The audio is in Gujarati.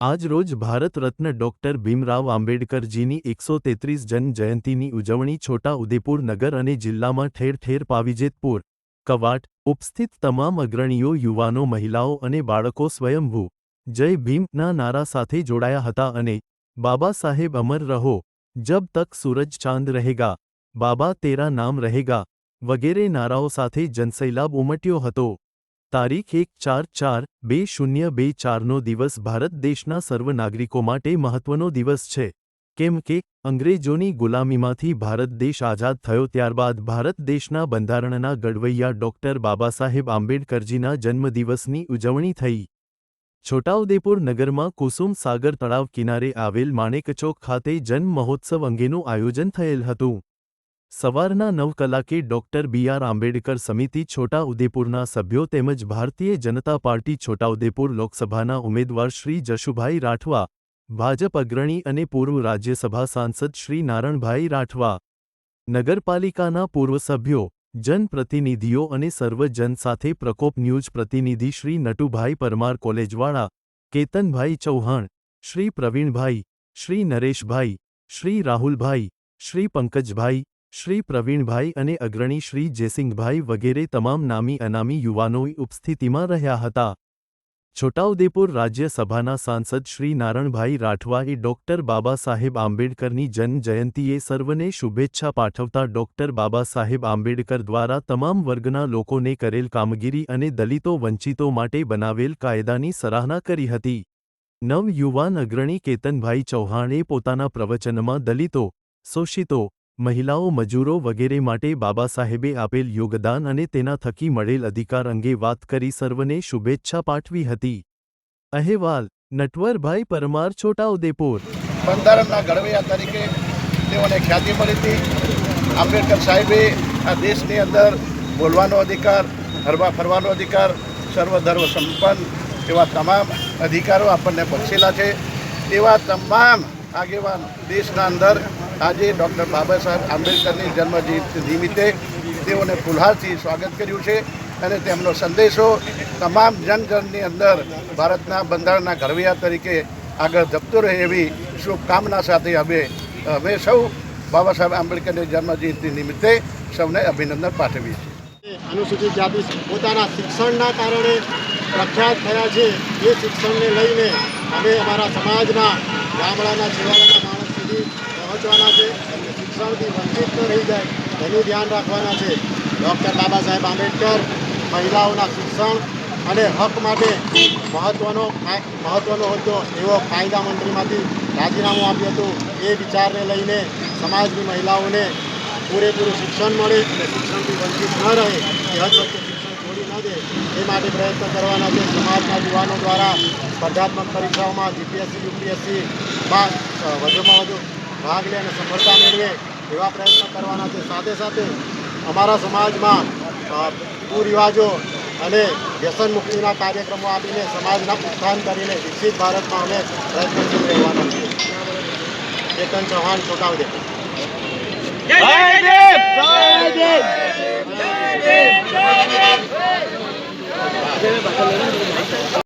આજ રોજ ભારત રત્ન ડોક્ટર ભીમરાવ આંબેડકરજીની એકસો તેત્રીસ જન્મ ઉજવણી છોટા ઉદેપુર નગર અને જિલ્લામાં ઠેર ઠેર પાવીજેતપુર, કવાટ ઉપસ્થિત તમામ અગ્રણીઓ, યુવાનો, મહિલાઓ અને બાળકો સ્વયંભૂ જય ભીમના નારા સાથે જોડાયા હતા અને બાબા સાહેબ અમર રહો, જબ તક સૂરજ ચાંદ રહેગા, બાબા તેરા નામ રહેગા વગેરે નારાઓ સાથે જનસૈલાબ ઉમટ્યો હતો. તારીખ એક ચાર ચાર બે શૂન્ય બે ચારનો દિવસ ભારત દેશના સર્વ નાગરિકો માટે મહત્વનો દિવસ છે. કેમ કે, અંગ્રેજોની ગુલામીમાંથી ભારત દેશ આઝાદ થયો ત્યારબાદ ભારત દેશના બંધારણના ઘડવૈયા ડોક્ટર બાબાસાહેબ આંબેડકરજીના જન્મદિવસની ઉજવણી થઈ. છોટાઉદેપુર નગરમાં કુસુમ સાગર તળાવ કિનારે આવેલ માણેકચોક ખાતે જન્મ મહોત્સવ અંગેનું આયોજન થયેલ હતું. સવારના નવ કલાકે ડોક્ટર બી આર આંબેડકર સમિતિ છોટાઉદેપુરના સભ્યો તેમજ ભારતીય જનતા પાર્ટી છોટાઉદેપુર લોકસભાના ઉમેદવાર શ્રી જશુભાઈ રાઠવા, ભાજપ અગ્રણી અને પૂર્વ રાજ્યસભા સાંસદ શ્રી નારણભાઈ રાઠવા, નગરપાલિકાના પૂર્વ સભ્યો, જનપ્રતિનિધિઓ અને સર્વજન સાથે પ્રકોપ ન્યૂઝ પ્રતિનિધિ શ્રી નટુભાઈ પરમાર કોલેજવાળા, કેતનભાઈ ચૌહાણ, શ્રી પ્રવીણભાઈ, શ્રી નરેશભાઈ, શ્રી રાહુલભાઈ, શ્રી પંકજભાઈ શ્રી પ્રવીણભાઈ અને અગ્રણી શ્રી જયસિંહભાઈ વગેરે તમામ નામી અનામી યુવાનોએ ઉપસ્થિતિમાં રહ્યા હતા. છોટાઉદેપુર રાજ્યસભાના સાંસદ શ્રી નારણભાઈ રાઠવાએ ડોક્ટર બાબા સાહેબ આંબેડકરની જન્મજયંતીએ સર્વને શુભેચ્છા પાઠવતા ડોક્ટર બાબા સાહેબ આંબેડકર દ્વારા તમામ વર્ગના લોકોને કરેલ કામગીરી અને દલિતો વંચિતો માટે બનાવેલ કાયદાની સરાહના કરી હતી. નવ યુવાન અગ્રણી કેતનભાઈ ચૌહાણે પોતાના પ્રવચનમાં દલિતો, શોષિતો મહિલાઓ મજૂરો વગેરે માટે બાબા સાહેબે આપેલ યોગદાન અને તેના થકી મળેલ અધિકાર અંગે વાત કરી સર્વને શુભેચ્છા પાઠવી હતી. અહેવાલ, નટવરભાઈ પરમાર, છોટાઉદેપુર. બંધારણના ઘડવૈયા તરીકે તેઓને ખ્યાતિ મળી હતી. આંબેડકર સાહેબે આ દેશની અંદર બોલવાનો અધિકાર, હરવા ફરવાનો અધિકાર, સર્વધર્મ સંપન્ન એવા તમામ અધિકારો આપણને બક્ષેલા છે. એવા તમામ આગેવાન દેશના અંદર આજે ડૉક્ટર બાબા સાહેબ આંબેડકરની જન્મજયંતિ નિમિત્તે તેઓને ફુલહારથી સ્વાગત કર્યું છે અને તેમનો સંદેશો તમામ જનજનની અંદર ભારતના બંધારણના ઘરવૈયા તરીકે આગળ ધપતો રહે એવી શુભકામના સાથે અમે અમે સૌ બાબા સાહેબ આંબેડકરની જન્મજયંતિ નિમિત્તે સૌને અભિનંદન પાઠવીએ છીએ. અનુસૂચિત જાતિ પોતાના શિક્ષણના કારણે પ્રખ્યાત થયા છે. એ શિક્ષણને લઈને અમે અમારા સમાજના ગામડાના છેવાડાના શિક્ષણથી વંચિત ન રહી જાય, એનું ધ્યાન રાખવાના છે. ડૉક્ટર બાબા સાહેબ આંબેડકર, મહિલાઓના શિક્ષણ અને હક માટે મહત્ત્વનો મહત્ત્વનો હોદ્દો એવો કાયદા મંત્રીમાંથી રાજીનામું આપ્યું હતું. એ વિચારને લઈને સમાજની મહિલાઓને પૂરેપૂરું શિક્ષણ મળે અને શિક્ષણથી વંચિત ન રહે, એ હદ વચ્ચે શિક્ષણ છોડી ન દે, એ માટે પ્રયત્ન કરવાના છે. સમાજના યુવાનો દ્વારા સ્પર્ધાત્મક પરીક્ષાઓમાં જીપીએસસી યુપીએસસીમાં વધુમાં વધુ ભાગ લે અને સફળતા મેળવે એવા પ્રયત્નો કરવાના છે. સાથે સાથે અમારા સમાજમાં કુરિવાજો અને વ્યસન મુક્તિના કાર્યક્રમો આપીને સમાજના ઉત્થાન કરીને વિકસિત ભારતમાં અમે પ્રયત્નશીલ રહેવાના છીએ. ચેતન ચૌહાણ, છોટાઉદેપુર.